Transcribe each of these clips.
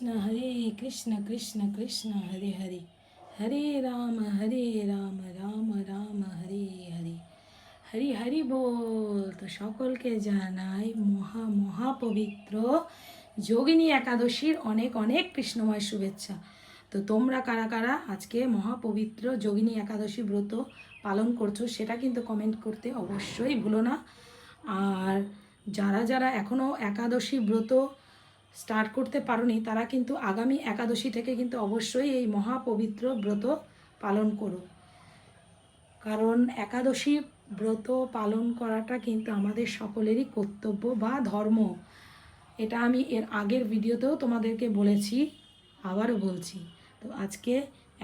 কৃষ্ণ হরে কৃষ্ণ কৃষ্ণ কৃষ্ণ হরে হরে হরে রাম হরে রাম রাম রাম হরে হরে হরি হরি বল তো সকলকে জানাই মহা মহা পবিত্র যোগিনী একাদশীর অনেক অনেক কৃষ্ণময় শুভেচ্ছা। তো তোমরা কারা কারা আজকে মহাপবিত্র যোগিনী একাদশী ব্রত পালন করছ সেটা কিন্তু কমেন্ট করতে অবশ্যই ভুলো না। আর যারা যারা এখনও একাদশী ব্রত স্টার্ট করতে পারোনি, তারা কিন্তু আগামী একাদশী থেকে কিন্তু অবশ্যই এই মহাপবিত্র ব্রত পালন করো। কারণ একাদশী ব্রত পালন করাটা কিন্তু আমাদের সকলেরই কর্তব্য বা ধর্ম। এটা আমি এর আগের ভিডিওতেও তোমাদেরকে বলেছি, আবারও বলছি। তো আজকে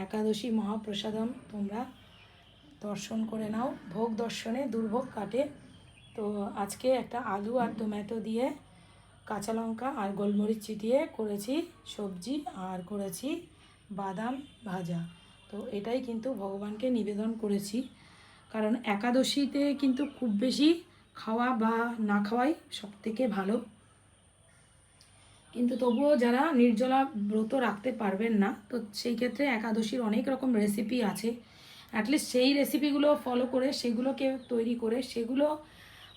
একাদশী মহাপ্রসাদম তোমরা দর্শন করে নাও, ভোগ দর্শনে দুর্ভোগ কাটে। তো আজকে একটা আলু আর টমেটো দিয়ে কাঁচা লঙ্কা আর গোলমরিচ চিটিয়ে করেছি সবজি আর করেছি বাদাম ভাজা। তো এটাই কিন্তু ভগবানকে নিবেদন করেছি। কারণ একাদশীতে কিন্তু খুব বেশি খাওয়া বা না খাওয়াই সব থেকে ভালো। কিন্তু তবুও যারা নির্জলা ব্রত রাখতে পারবেন না, তো সেই ক্ষেত্রে একাদশীর অনেক রকম রেসিপি আছে। অ্যাটলিস্ট সেই রেসিপিগুলো ফলো করে, সেগুলোকে তৈরি করে, সেগুলো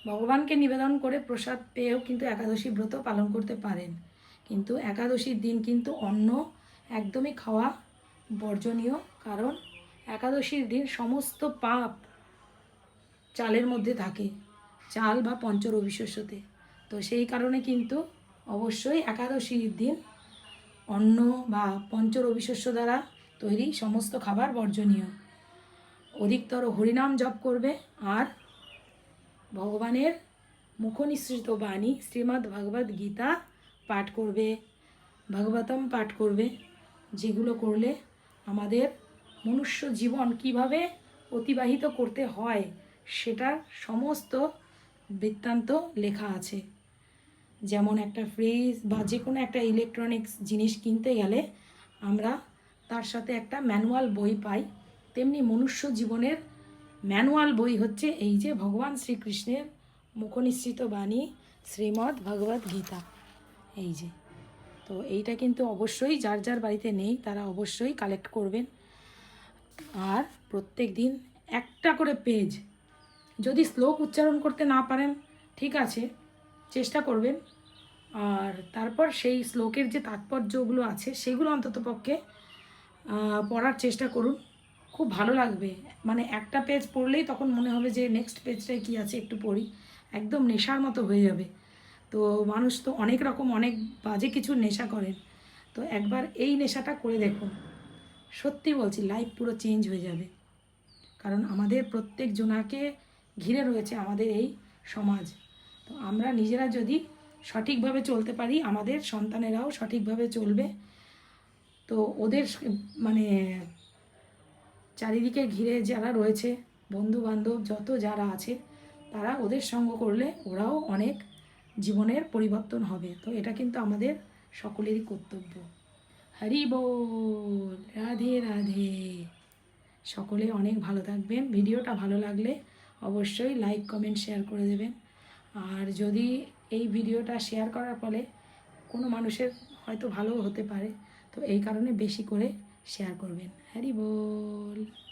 ভগবানকে নিবেদন করে প্রসাদ পেয়েও কিন্তু একাদশী ব্রত পালন করতে পারেন। কিন্তু একাদশীর দিন কিন্তু অন্ন একদমই খাওয়া বর্জনীয়, কারণ একাদশীর দিন সমস্ত পাপ চালের মধ্যে থাকে, চাল বা পঞ্চরবি শস্যতে তো সেই কারণে কিন্তু অবশ্যই একাদশীর দিন অন্ন বা পঞ্চরবি শস্য দ্বারা তৈরি সমস্ত খাবার বর্জনীয়। অধিকতর হরিনাম জপ করবে আর ভগবানের মুখনিসৃত বাণী শ্রীমদ্ ভগবদ গীতা পাঠ করবে, ভগবতম পাঠ করবে, যেগুলো করলে আমাদের মনুষ্য জীবন কীভাবে অতিবাহিত করতে হয় সেটার সমস্ত বৃত্তান্ত লেখা আছে। যেমন একটা ফ্রিজ বা যে কোনো একটা ইলেকট্রনিক্স জিনিস কিনতে গেলে আমরা তার সাথে একটা ম্যানুয়াল বই পাই, তেমনি মনুষ্য জীবনের ম্যানুয়াল বই হচ্ছে এই যে ভগবান শ্রীকৃষ্ণের মুখনিসৃত বাণী, শ্রীমদ্ ভগবদ গীতা। এই যে। তো এইটা কিন্তু অবশ্যই যার যার বাড়িতে নেই তারা অবশ্যই কালেক্ট করবেন। আর প্রত্যেক দিন একটা করে পেজ যদি শ্লোক উচ্চারণ করতে না পারেন, ঠিক আছে, চেষ্টা করবেন। আর তারপর সেই শ্লোকের যে তাৎপর্যগুলো আছে, সেগুলো অন্ততপক্ষে পড়ার চেষ্টা করুন। খুব ভালো লাগবে। মানে একটা পেজ পড়লেই তখন মনে হবে যে নেক্সট পেজটায় কী আছে একটু পড়ি। একদম নেশার মতো হয়ে যাবে। তো মানুষ তো অনেক রকম অনেক বাজে কিছু নেশা করেন। তো একবার এই নেশাটা করে দেখুন। সত্যি বলছি লাইফ পুরো চেঞ্জ হয়ে যাবে। কারণ আমাদের প্রত্যেক জনাকে ঘিরে রয়েছে আমাদের এই সমাজ। তো আমরা নিজেরা যদি সঠিকভাবে চলতে পারি, আমাদের সন্তানেরাও সঠিকভাবে চলবে। তো ওদের মানে চারিদিকে ঘিরে যারা রয়েছে বন্ধু বান্ধব যত যারা আছে, তারা ওদের সঙ্গ করলে ওরাও অনেক জীবনের পরিবর্তন হবে। তো এটা কিন্তু আমাদের সকলেরই কর্তব্য। হরি বল, রাধে রাধে। সকলে অনেক ভালো থাকবেন। ভিডিওটা ভালো লাগলে অবশ্যই লাইক, কমেন্ট, শেয়ার করে দেবেন। আর যদি এই ভিডিওটা শেয়ার করার ফলে কোনো মানুষের হয়তো ভালো হতে পারে। তো এই কারণে বেশি করে শেয়ার করবেন। হ্যারি বল।